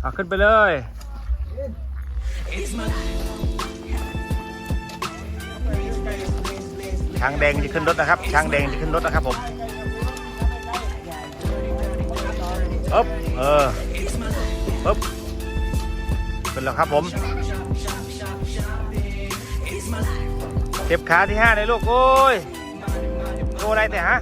เอาขึ้นไปเลย ช้างแดงจะขึ้นรถนะครับ ช้างแดงจะขึ้นรถนะครับผมอ๊บเออปึ๊บขึ้นแล้วครับผมเจ็บขาที่ห้าเลยลูก โอ้ยโอ้อะไรแต่ฮะ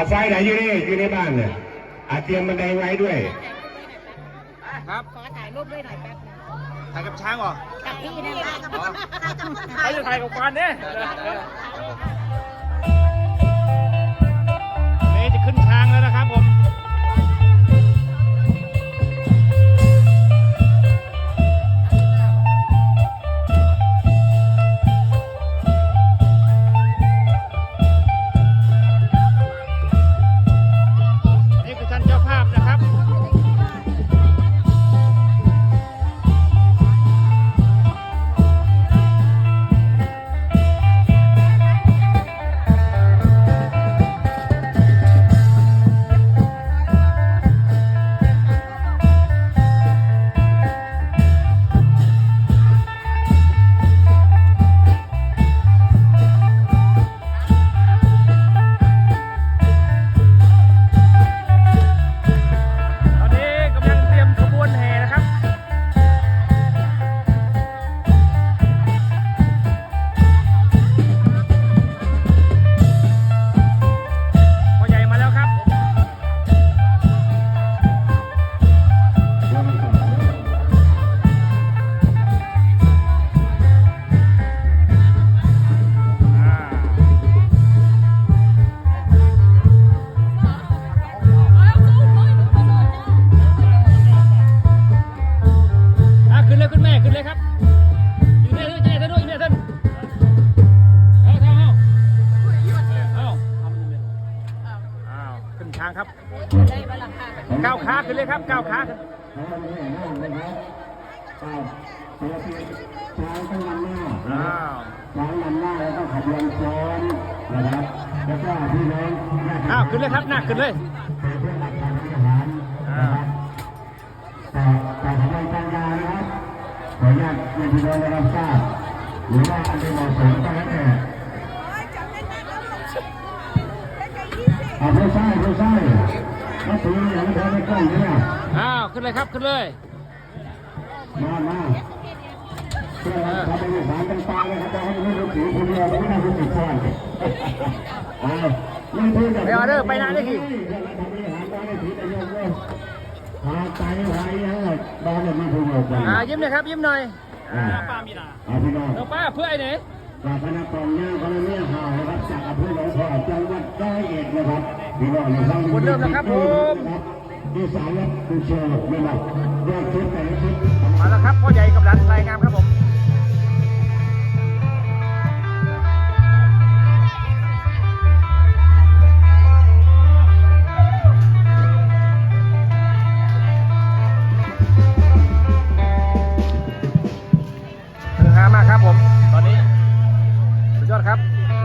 เอาไฟไหนอยู่นี่อยู่ในบ้านเนี่ยอาเตรียมบันไดไว้ด้วย ครับขอถ่ายรูปด้วยหน่อยแป๊บนึงถ่ายกับช้างเหรอกับพี่นั่นแหละกับถ่ายกับคนใครถ่ายจะถ่ายกับควานเนี่ย ช้างนำหน้าแล้วก็ขบวนซ้อนนะครับแล้วก็พี่น้องอ้าวขึ้นเลยครับหน้าขึ้นเลยเพื่อนรับทานอาหารอ้าวแต่แต่ขบวนการงานนะครับขออนุญาตให้พี่น้องได้รับทราบหรือว่าอันที่เหมาะสมก็แล้วแต่เอาผู้ใช้ผู้ใช้มาถืออย่างนี้ไม่กล้องเนี่ยอ้าวขึ้นเลยครับขึ้นเลย ไม่รู้ผีคนเดียวไม่น่ารู้ผีคนเอายังพูดกับไปออเดอร์ไปนานเลยกี่พาใจไว้ยังไงบ้านเนี่ยมันถูกหมดเลยอ่ายิ้มเลยครับยิ้มหน่อยอ่าป้ามีนาเอาพี่น้องเอาป้าเพื่อไอ้ไหนจากคณะกองย่างคณะเนี่ยหานะครับจากอำเภอหนองพอกจังหวัดร้อยเอ็ดนะครับพี่น้องในครั้งนี้ที่สายรับผู้เชิญนะครับเรื่องคลิปแต่ละคลิปมาแล้วครับพ่อใหญ่กับหลานรายงามครับผม ครับ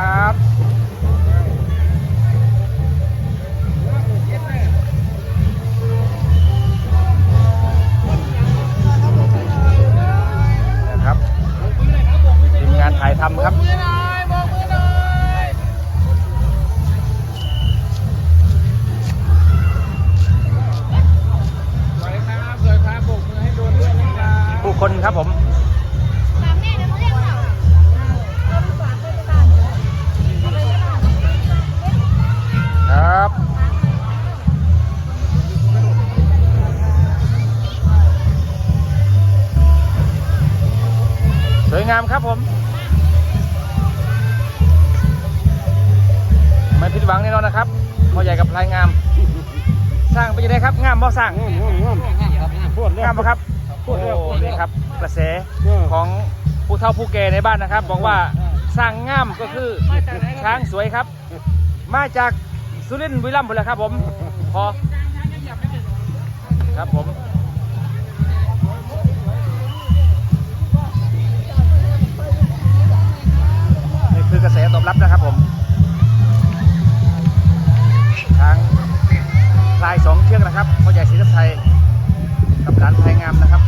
ครับ งามครับผม ไม่ผิดหวังแน่นอนนะครับพอใหญ่กับลายงาม สร้างไปยังไงครับ งามบ่สร้างงามพูดเรื่องงครับโอ้นี่ครับกระแสของผู้เฒ่าผู้แก่ในบ้านนะครับ บอกว่าสร้างงามก็คือช้างสวยครับ มาจากสุรินทร์วิลัมพุ่นแหละครับผมพอครับผม อกระแสตอบรับนะครับผมทางลายสองเชือกนะครับพ่อใหญ่ศรีรัตไทยกับหลานพลยงามนะครับ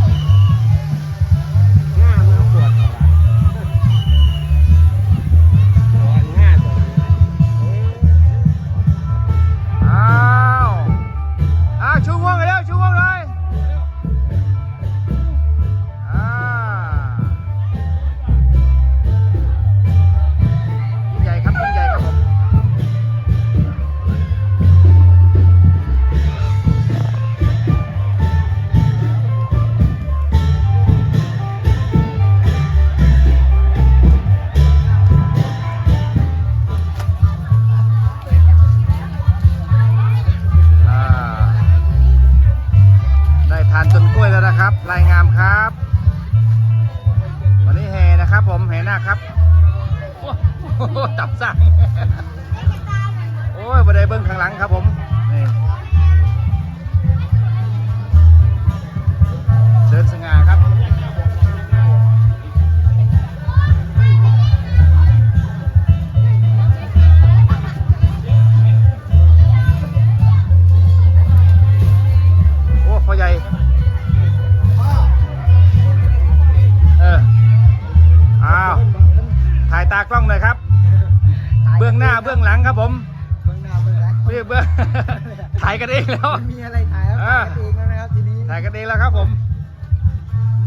กันเองแล้ว ไม่มีอะไรถ่ายแล้วถ่ายกันเองแล้วนะครับทีนี้ถ่ายกันเองแล้วครับผม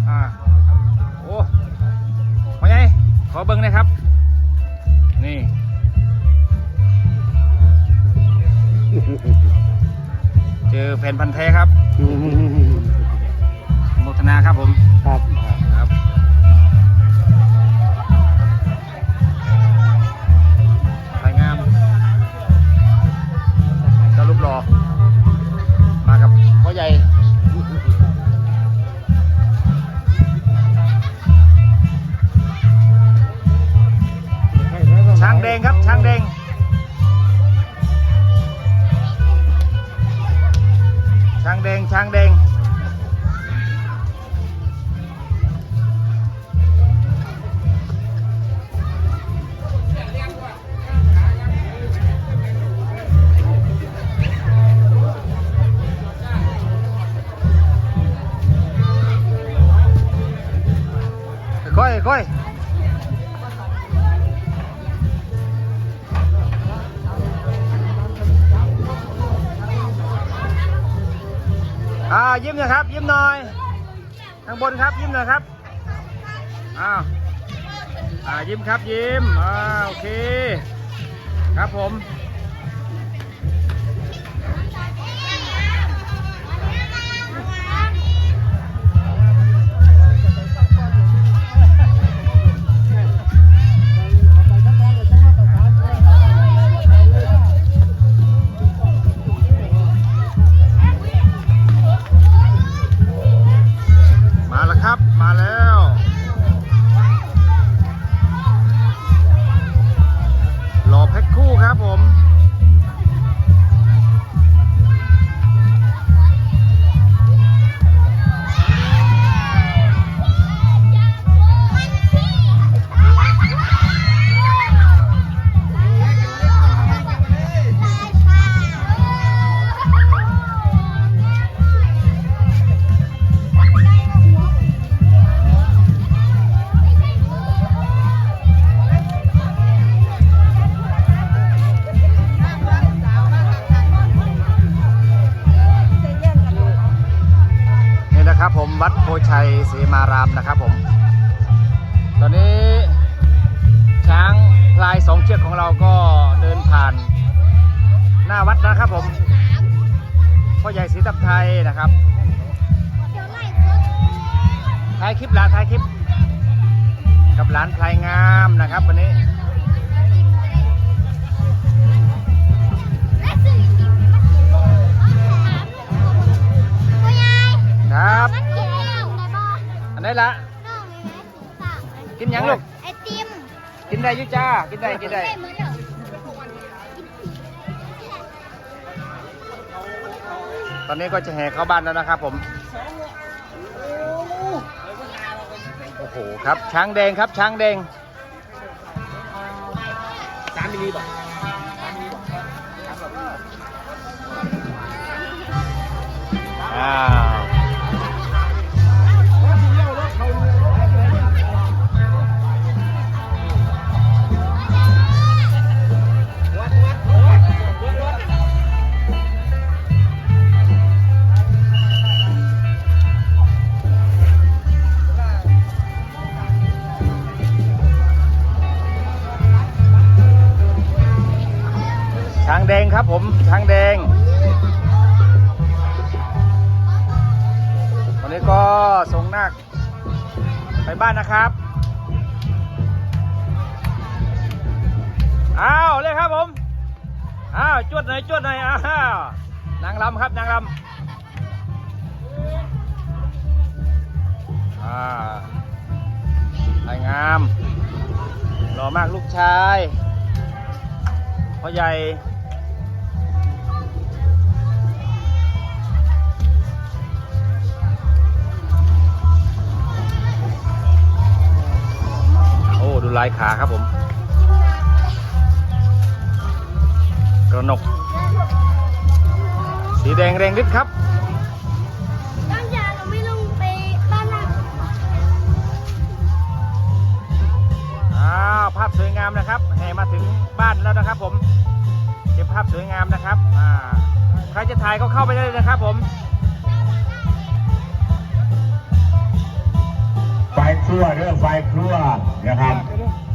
อ่า โอ้พ่อใหญ่ขอเบิ้งหนะครับ นี่ เจอแฟนพันธ์แท้ครับโมทนาครับผม ครับครับ มหนะครับ ยิ้มหน่อย ข้างบนครับ ยิ้มหน่อยครับ อ้าวอ่ายิ้มครับยิ้มอ่าโอเค ครับผมามนะครับผม ตอนนี้ช้างพลายสองเชือกของเราก็เดินผ่าน หน้าวัดนะครับผมพ่อใหญ่ศรีตับไทยนะครับถ่ายคลิปหลานถ่ายคลิป กับหลานพลายงามนะครับวันนี้ครับ อันไหนละกินหยังลูก ไอติมกินได้อยุจ้า กินได้กินได้ เหมือนเดิมตอนนี้ก็จะแห่เข้าบ้านแล้วนะครับผม โอ้โหครับ ช้างแดงครับ ช้างแดง สามมิลลิบอก ไปบ้านนะครับ อ้าว เลยครับผม อ้าวจวดหน่อยจวดหน่อย อ้าว นางลำครับนางลำอ่าไายงาม หล่อมากลูกชายพ่อใหญ่ ลายขาครับผม กระหนก สีแดงแรงฤทธิ์ครับตั้งยาเราไม่ลงไปบ้านหลังอ้าวภาพสวยงามนะครับแห่มาถึงบ้านแล้วนะครับผมเก็บภาพสวยงามนะครับอ่าใครจะถ่ายก็เข้าไปได้เลยนะครับผมไฟครัวเรื่องไฟครัวนะครับ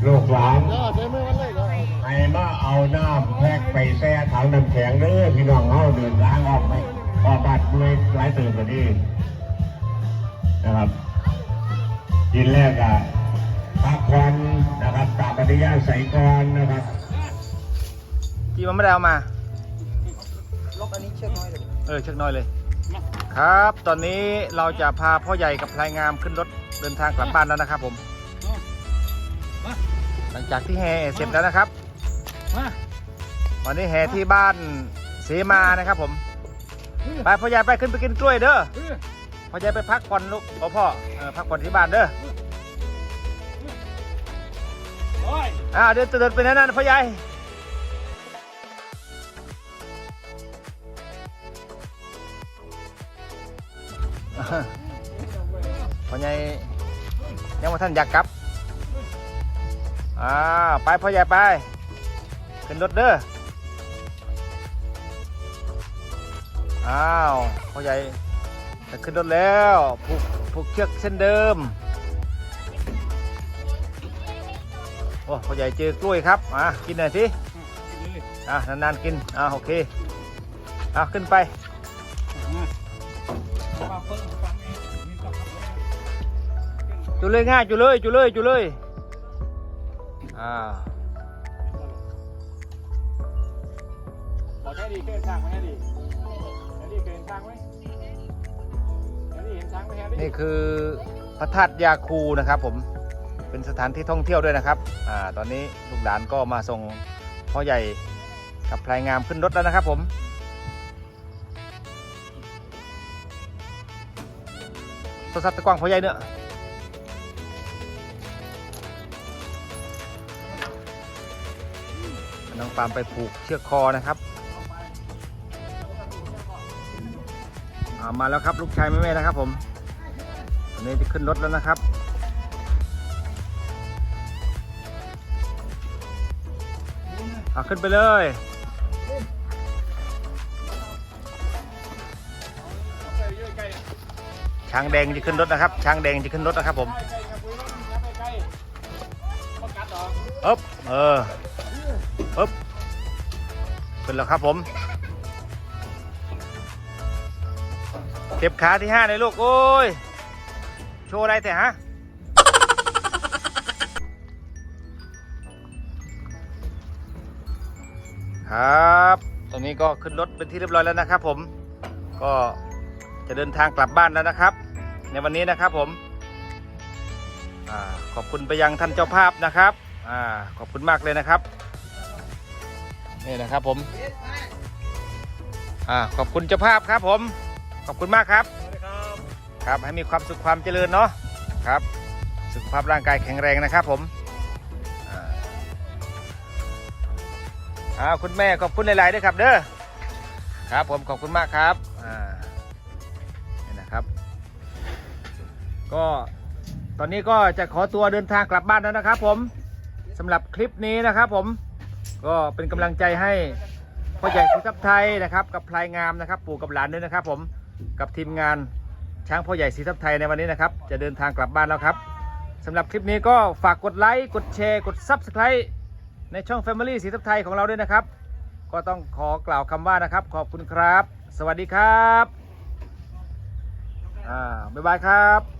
ลูกหลานไอ้มาเอาน้ำแพ็กไปแช่ถังน้ำแข็งเด้อพี่น้องเฮาเดินทางออกไปออกบัตรเมื่อยหลายตื่นกว่านี้นะครับกินแรกอะพักควันนะครับตามปฏิญาณใส่กรนะครับที่มันไม่ได้เอามาลบอันนี้เชือกน้อยเลยเออเช็คน้อยเลย ครับ ตอนนี้เราจะพาพ่อใหญ่กับพลายงามขึ้นรถเดินทางกลับบ้านแล้วนะครับผม หลังจากที่แห่เสร็จแล้วนะครับมาวันนี้แห่ที่บ้านเสมานะครับผม ไปพ่อใหญ่ไปขึ้นไปกินกล้วยเด้อเออพ่อใหญ่ไปพักผ่อนลูกพ่อพ่อเออพักผ่อนที่บ้านเด้อโอ้ยอ่าเดินเดินไปนั่นนะพ่อใหญ่พ่อใหญ่ยังว่าท่านอยากกลับ อ่าไปพ่อใหญ่ไป ขึ้นรถเด้อ อ้าวพ่อใหญ่จะขึ้นรถแล้วผูกผูกเชือกเส้นเดิม โอ้พ่อใหญ่เจอกล้วยครับ อะกินหน่อยสิ อะนานๆกิน อะโอเค อะขึ้นไปมาเพิ่มฟังเองมีกับจุเลยง่ายจุเลยจุเลยจุเลย อ่าบอกแค่ดีเกินช้างไหมแค่ดีแค่ดีเกินช้างไหมแค่ดีเห็นช้างไหมแค่ดีนี่คือพระธาตุยาคูนะครับผมเป็นสถานที่ท่องเที่ยวด้วยนะครับอ่าตอนนี้ลูกหลานก็มาส่งพ่อใหญ่กับพลายงามขึ้นรถแล้วนะครับผมโทรศัพท์ตะกว้างพ่อใหญ่เนอะ น้องปามไปผูกเชือกคอนะครับามาแล้วครับลูกชายแม่แม่ๆนะครับผมตอนนี้จะขึ้นรถแล้วนะครับ เอาขึ้นไปเลยช้างแดงจะขึ้นรถนะครับ ช้างแดงจะขึ้นรถนะครับผมอึ๊บเออ ขึ้นแล้วครับผม เก็บขาที่ห้าเลยลูก โอ้ย โชว์อะไรแต่ฮะ ครับ ตอนนี้ก็ขึ้นรถเป็นที่เรียบร้อยแล้วนะครับผม ก็จะเดินทางกลับบ้านแล้วนะครับ ในวันนี้นะครับผมอขอบคุณไปยังท่านเจ้าภาพนะครับอขอบคุณมากเลยนะครับ นี่นะครับผมอาขอบคุณเจ้าภาพครับผม ขอบคุณมากครับ ครับให้มีความสุขความเจริญเนาะครับ สุขภาพร่างกายแข็งแรงนะครับผมอ่าอ่าคุณแม่ขอบคุณหลายๆด้วยครับเด้อครับผมขอบคุณมากครับอ่านี่นะครับ ก็ตอนนี้ก็จะขอตัวเดินทางกลับบ้านแล้วนะครับผมสำหรับคลิปนี้นะครับผม ก็เป็นกำลังใจให้พ่อใหญ่สุทัพไทยนะครับ กับพลายงามนะครับ ปู่กับหลานด้วยนะครับ ผมกับทีมงานช้างพ่อใหญ่สีทับไทยในวันนี้นะครับ จะเดินทางกลับบ้านแล้วครับสำหรับคลิปนี้ก็ฝากกดไลค์กดแชร์กด Subscribe ในช่อง Family สีทับไทยของเราด้วยนะครับ ก็ต้องขอกล่าวคำว่านะครับ ขอบคุณครับ สวัสดีครับอ่าบ๊ายบายครับ